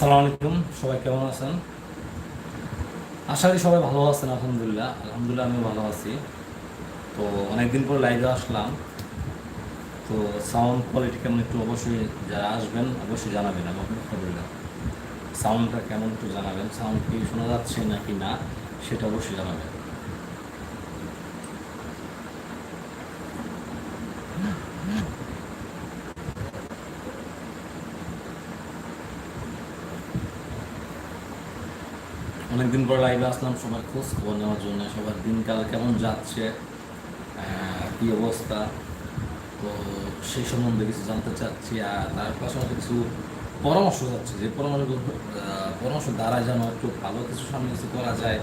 আসসালামু আলাইকুম, সবাই কেমন আছেন? আশা করি সবাই ভালো আছেন, আলহামদুলিল্লাহ। আলহামদুলিল্লাহ আমিও ভালো আছি। তো অনেকদিন পর লাইভে আসলাম। তো সাউন্ড কোয়ালিটি কেমন একটু অবশ্যই যারা আসবেন, অবশ্যই জানাবেন আলহামদুলিল্লাহ। সাউন্ডটা কেমন একটু জানাবেন সাউন্ড কি শোনা যাচ্ছে নাকি না, সেটা অবশ্যই জানাবেন। অনেকদিন পর লাইভে আসলাম, সবার খোঁজ খবর নেওয়ার জন্য, সবার দিনকাল কেমন যাচ্ছে কি অবস্থা? তো সেই সম্বন্ধে কিছু জানতে চাচ্ছি, আর তার পাশাপাশি কিছু পরামর্শ চাচ্ছি, যে পরামর্শ পরামর্শ দ্বারা যেন একটু ভালো কিছু সামনে কিছু করা যায়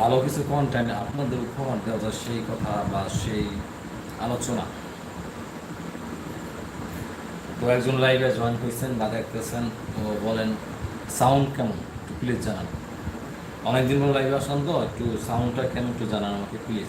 ভালো কিছু কন্টেন্ট আপনাদের উপহার দেওয়া যায়, সেই কথা বা সেই আলোচনা। তো একজন লাইভে জয়েন করছেন বা দেখতেছেন, তো বলেন সাউন্ড কেমন? একটু প্লিজ জানান। অনেকদিন পর লাইভে আসলাম তো, একটু সাউন্ডটা কেমন একটু জানান আমাকে প্লিজ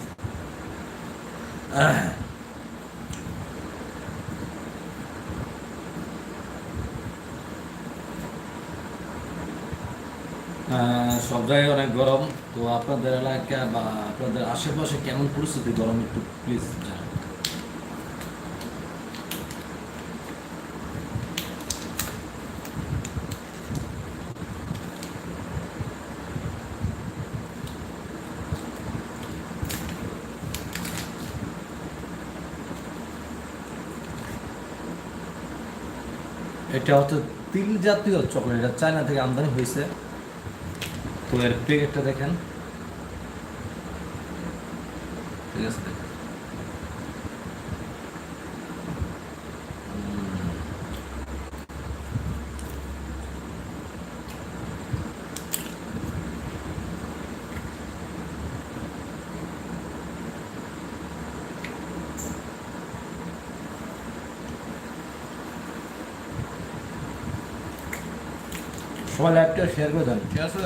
সব জায়গায় অনেক গরম, তো আপনাদের এলাকা বা আপনাদের আশেপাশে কেমন পরিস্থিতি? গরম একটু প্লিজ জানান। এটা হচ্ছে তিল জাতীয় চকলেট এটা চায়না থেকে আমদানি হয়েছে। তো এর প্লেটটা দেখেন। ঠিক আছে? সবাই লাইভটা শেয়ার করে দেন ঠিক আছে?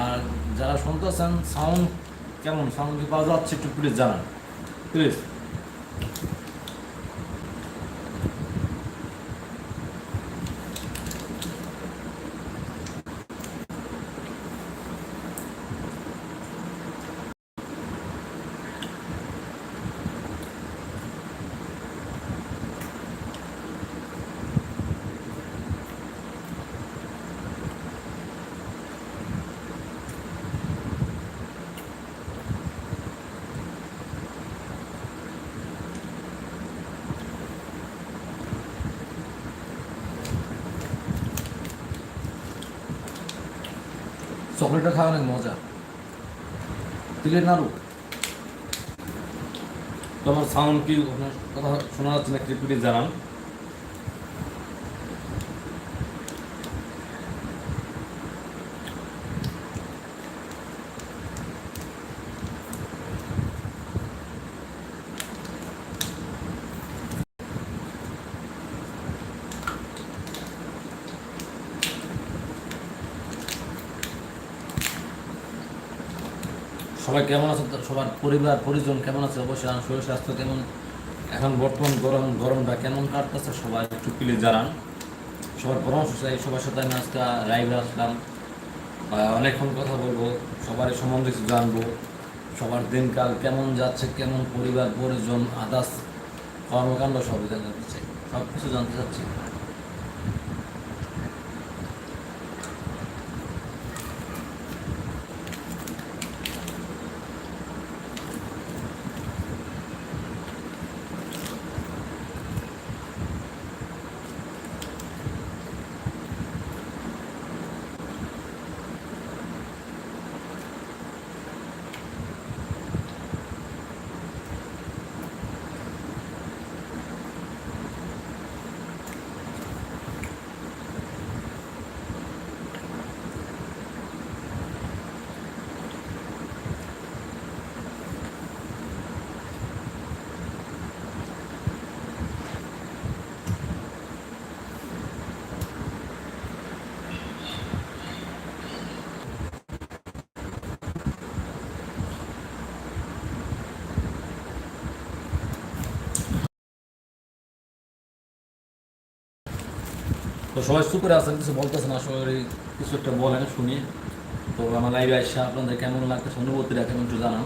আর যারা শুনতেছেন সাউন্ড কেমন? সাউন্ড কি পাওয়া যাচ্ছে একটু প্লিজ জানান। প্লিজ চকলেটটা খাওয়া অনেক মজা। তিলের নাড়ু। তোমার সাউন্ড কি কথা শোনা যাচ্ছে না ক্রিপিটি জানান। সবাই কেমন আছে? সবার পরিবার, পরিজন কেমন আছে? অবশ্যই শরীর স্বাস্থ্য কেমন? এখন বর্তমান গরম গরমটা কেমন কাটতেছে? সবাই একটু প্লিজ জানান। সবার পরামর্শ চাই। সবার সাথে আমি আজকে লাইভে আসলাম। অনেকক্ষণ কথা বলব। সবার সম্বন্ধে কিছু জানব। সবার দিনকাল কেমন যাচ্ছে? কেমন পরিবার, পরিজন আদার্স কর্মকাণ্ড সব জানতে চাই। সব কিছু জানতে চাচ্ছি। তো সবাই সুপারে আছেন, কিছু বলতেছেন সবাই কিছু একটা বলেন, শুনি। তো আমার লাইভে আসা আপনাদের কেমন লাগতেছে, অনুভূতিটা রাখেন একটু জানান।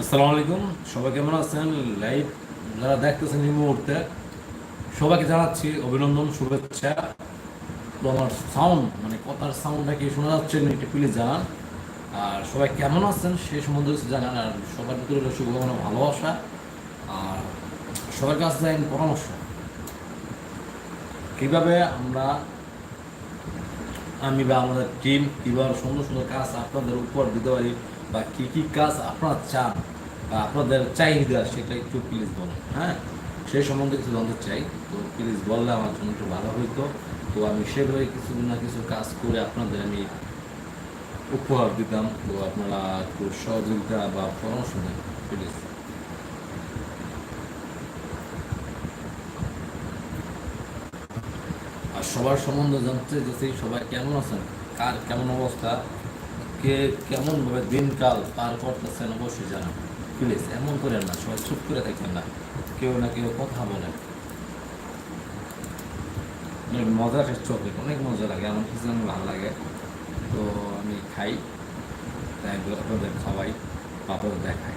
আসসালামু আলাইকুম। সবাই কেমন আছেন? লাইভ যারা দেখতেছেন এই মুহূর্তে, সবাইকে জানাচ্ছি অভিনন্দন, শুভেচ্ছা। তো আমার সাউন্ড মানে কথার সাউন্ডটা কি শোনা যাচ্ছে একটু প্লিজ জানান। আর সবাই কেমন আছেন সে সম্বন্ধে জানান। আর সবার ভিতরে শুভকামনা, ভালোবাসা। আর সবার কাছে চাইন পরামর্শ। কীভাবে আমরা, আমি বা আমাদের টিম কীভাবে সুন্দর সুন্দর কাজ আপনাদের উপর দিতে পারি বা কী কী কাজ আপনারা চান? আপনাদের চাহিদা সেটা একটু প্লিজ বলুন। হ্যাঁ? সেই সম্বন্ধে কিছু জানতে চাই। তো প্লিজ বললে আমার জন্য একটু ভালো হইতো। তো আমি সেভাবে কিছু না কিছু কাজ করে আপনাদের আমি উপহার দিতাম। তো আপনারা একটু সহযোগিতা বা পরামর্শ দেন প্লিজ আর সবার সম্বন্ধে জানতে চাইছি, সবাই কেমন আছেন? কার কেমন অবস্থা? কে কেমনভাবে দিনকাল পার করতেছেন অবশ্যই জানান প্লিজ, এমন করেন না, সবাই চুপ করে থাকেন না। কেউ না কেউ কথা বলেন অনেক মজার চকলেট অনেক মজা লাগে, আমার কিছু ভালো লাগে। তো আমি খাই, তাই আপনাদের খাওয়াই আপনাদের দেখাই।